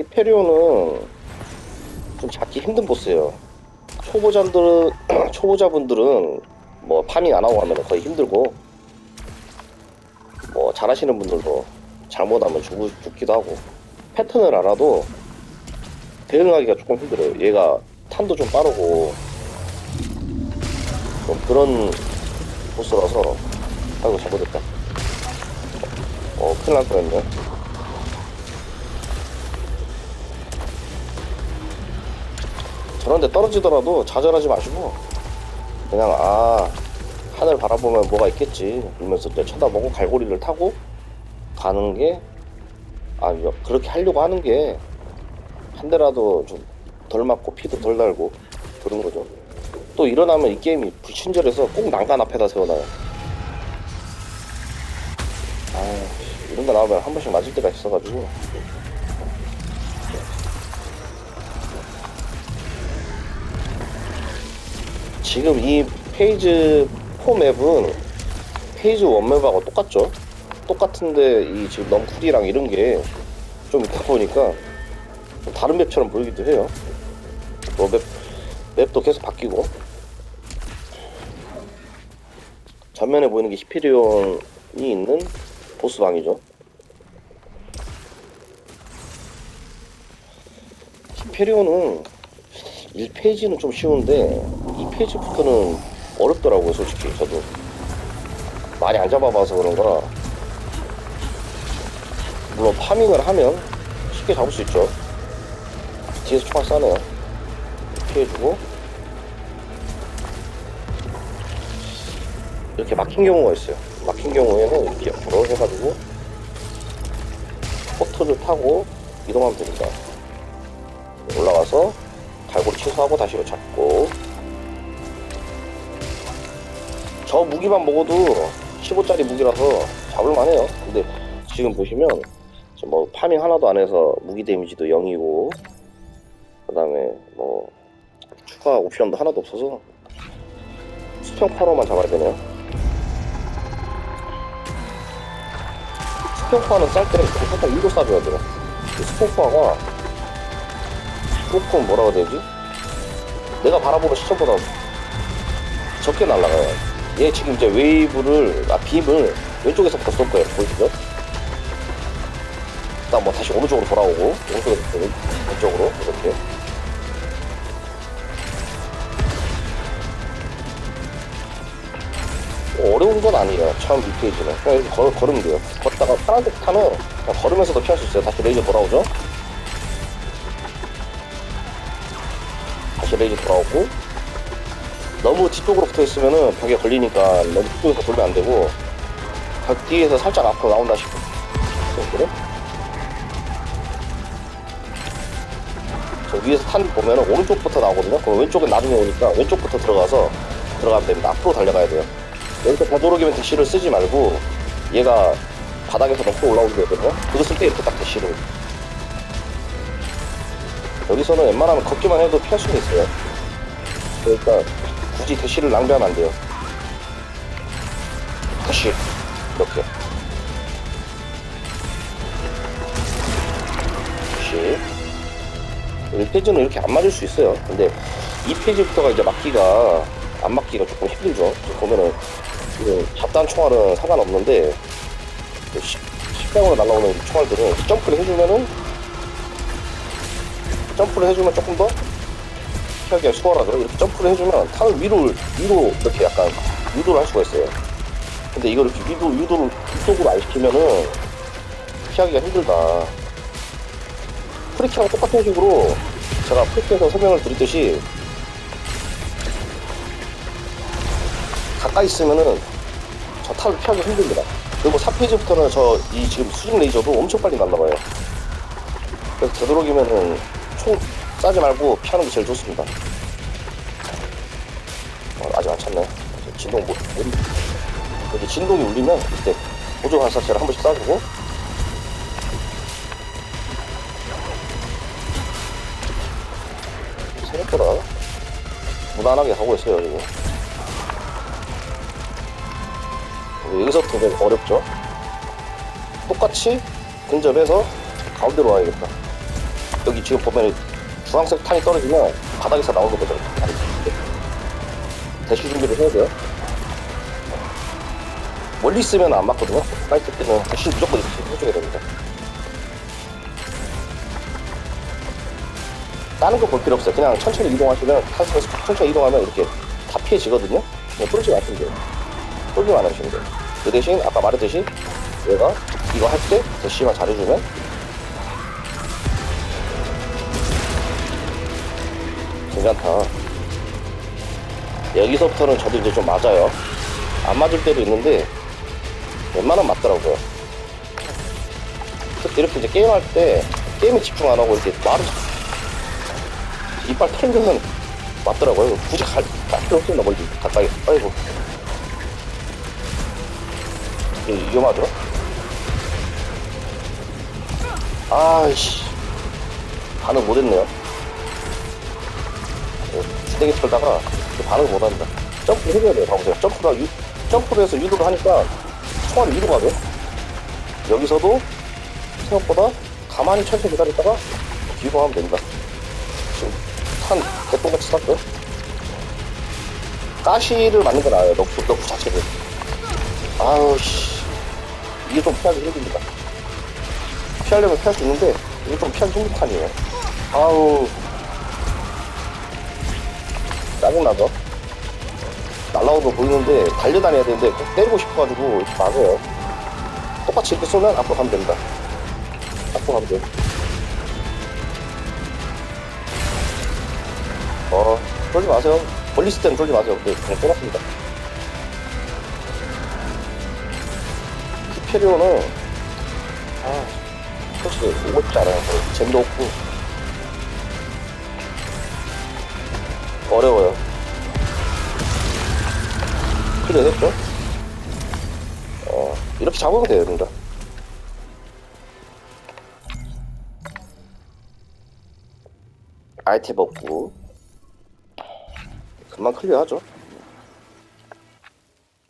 히페리온은 좀 잡기 힘든 보스예요. 초보자들은 초보자분들은 뭐 파밍 안 하고 하면 거의 힘들고 뭐 잘하시는 분들도 잘못하면 죽, 죽기도 하고 패턴을 알아도 대응하기가 조금 힘들어요. 얘가 탄도 좀 빠르고 좀 그런 보스라서 아이고 잘못했다. 어 큰일 날 뻔했네. 저런데 떨어지더라도 좌절하지 마시고 그냥 아 하늘 바라보면 뭐가 있겠지 이러면서 이제 쳐다보고 갈고리를 타고 가는 게 아, 그렇게 하려고 하는 게 한 대라도 좀 덜 맞고 피도 덜 달고 그런 거죠. 또 일어나면 이 게임이 불친절해서 꼭 난간 앞에다 세워놔요. 아, 이런 거 나오면 한 번씩 맞을 때가 있어가지고. 지금 이 페이지 4 맵은 페이지 1 맵하고 똑같죠? 똑같은데 이 지금 넝쿨이랑 이런 게 좀 있다 보니까 좀 다른 맵처럼 보이기도 해요. 뭐 맵, 맵도 계속 바뀌고 전면에 보이는 게 히페리온이 있는 보스방이죠. 히페리온은 1페이지는 좀 쉬운데 2 페이지부터는 어렵더라고요 솔직히. 저도 많이 안 잡아봐서 그런가 물론 파밍을 하면 쉽게 잡을 수 있죠. 뒤에서 총알 쏴네요. 피해주고. 이렇게 막힌 경우가 있어요. 막힌 경우에는 이렇게 옆으로 해가지고 포트를 타고 이동하면 됩니다 올라가서 갈고리 취소하고 다시 잡고 저 무기만 먹어도 15짜리 무기라서 잡을만해요 근데 지금 보시면 저뭐 파밍 하나도 안 해서 무기 데미지도 0이고 그 다음에 뭐 추가 옵션도 하나도 없어서 수평파로만 잡아야 되네요 수평파는 쌀때 살짝 위로 쏴줘야 돼요 이 수평파가 조금 뭐라고 해야 되지? 내가 바라보는 시점보다 적게 날아가요. 얘 지금 이제 웨이브를, 아, 빔을 왼쪽에서부터 쏠 거예요. 보이시죠? 일단 뭐 다시 오른쪽으로 돌아오고, 오른쪽에서 왼- 왼쪽으로, 이렇게. 뭐 어려운 건 아니에요. 처음 2페이지는. 그냥 이렇게 걸, 걸으면 돼요. 걷다가 파란색 타면 그냥 걸으면서도 피할 수 있어요. 다시 레이저 돌아오죠? 다시 레이저 돌아오고 너무 뒤쪽으로 붙어 있으면은 벽에 걸리니까 너무 뒤쪽에서 돌면 안 되고 벽 뒤에서 살짝 앞으로 나온다 싶어. 그래? 저 위에서 탄 보면은 오른쪽부터 나오거든요. 그럼 왼쪽은 나중에 오니까 왼쪽부터 들어가서 들어가면 됩니다. 앞으로 달려가야 돼요. 여기서 되도록이면 대시를 쓰지 말고 얘가 바닥에서 놓고 올라오게 되거든요. 쓸때 이렇게 딱 대시를. 여기서는 웬만하면 걷기만 해도 피할 수는 있어요. 그러니까 굳이 대시를 낭비하면 안 돼요. 대시 이렇게 대시 1페이지는 이렇게 안 맞을 수 있어요. 근데 2페이지부터가 이제 맞기가 안 맞기가 조금 힘들죠. 보면은 잡단 총알은 상관없는데 그 십- 십방으로 날라오는 총알들은 점프를 해주면은 점프를 해주면 조금 더 피하기가 수월하죠. 이렇게 점프를 해주면 탄을 위로, 위로 이렇게 약간 유도를 할 수가 있어요. 근데 이걸 이렇게 유도, 유도를 위쪽으로 안 시키면은 피하기가 힘들다. 프리키랑 똑같은 식으로 제가 프리키에서 설명을 드렸듯이 가까이 있으면은 저 탄을 피하기 힘듭니다. 그리고 4페이지부터는 저 이 지금 수직 레이저도 엄청 빨리 날라가요. 그래서 되도록이면은 총 싸지 말고 피하는 게 제일 좋습니다. 어, 아직 안 찼네. 진동 못, 못, 여기 진동이 울리면 이때 보조 관사체를 한 번씩 쏴주고 생각보다 무난하게 가고 있어요, 지금. 여기서부터 좀 어렵죠? 똑같이 근접해서 가운데로 와야겠다. 여기 지금 보면 주황색 탄이 떨어지면 바닥에서 나오는 거죠. 대시 준비를 해야 돼요. 멀리 있으면 안 맞거든요. 파이트 때는 대시 무조건 이렇게 해줘야 됩니다. 다른 거 볼 필요 없어요. 그냥 천천히 이동하시면 타스에서 천천히 이동하면 이렇게 다 피해지거든요. 그냥 뚫지 마시면 돼요. 안 하시면 돼요. 그 대신 아까 말했듯이 얘가 이거 할 때 대시만 잘해주면 괜찮다. 여기서부터는 저도 이제 좀 맞아요. 안 맞을 때도 있는데 웬만하면 맞더라고요. 이렇게 이제 게임할 때 게임에 집중 안 하고 이렇게 말을 이빨 털면은 맞더라고요. 굳이 갈, 갈 필요 없습니다. 멀리 가까이. 아이고. 이 위험하죠? 아이씨. 반응 못했네요. 주댕이 털다가 반응 못한다. 점프 해줘야 돼요. 봐보세요. 점프가 유, 점프를 해서 유도를 하니까 총알이 위로 가죠. 여기서도 생각보다 가만히 천천히 기다렸다가 뒤로 하면 됩니다. 지금 탄 개똥같이 쌌고요. 가시를 맞는 게 나아요. 너프, 너프 자체를. 아우, 씨. 이게 좀 피하기 힘듭니다. 피하려면 피할 수 있는데, 이게 좀 피하기 힘든 탄이에요. 아우. 짜증나죠? 날라오는 거 보이는데, 달려다녀야 되는데, 꼭 때리고 싶어가지고, 이렇게 막아요. 똑같이 이렇게 쏘면 앞으로 가면 됩니다. 앞으로 가면 돼요. 어, 쫄지 마세요. 있을 때는 쫄지 마세요. 근데 그냥 떠났습니다. 히페리오는, 아, 솔직히 오고 싶지 않아요. 재미도 없고. 어려워요. 클리어 됐죠? 어, 이렇게 잡으면 돼요, 됩니다. 아이템 없고. 금방 클리어하죠.